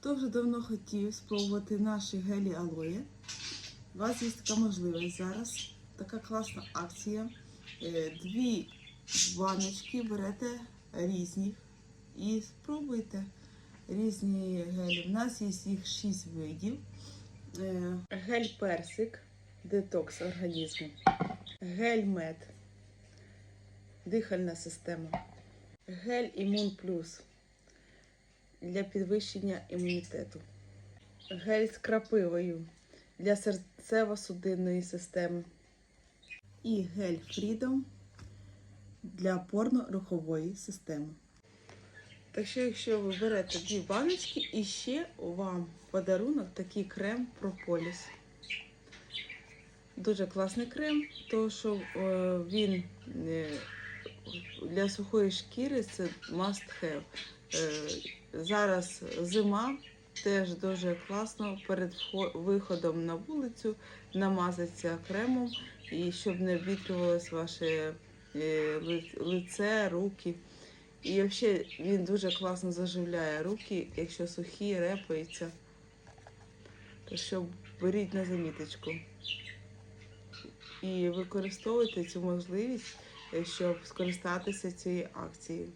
Хто вже давно хотів спробувати наші гелі алоє, у вас є така можливість зараз. Така класна акція. Е, Дві баночки берете різні і спробуйте різні гелі. У нас є їх 6 видів. Е, Гель персик, детокс організму. Гель мед, дихальна система. Гель імун плюс для підвищення імунітету. Гель з крапивою для серцево-судинної системи. І гель Freedom для опорно-рухової системи. Так що, якщо ви берете дві баночки, і ще вам подарунок такий крем Прополіс. Дуже класний крем, тому що е, він е, для сухої шкіри це must have. Зараз зима, теж дуже класно перед виходом на вулицю намазатися кремом, і щоб не обвітрювалось ваше е, лице, руки. І взагалі він дуже класно заживляє руки, якщо сухі, репаються. То що беріть на заміточку. І використовуйте цю можливість, е, щоб скористатися цією акцією.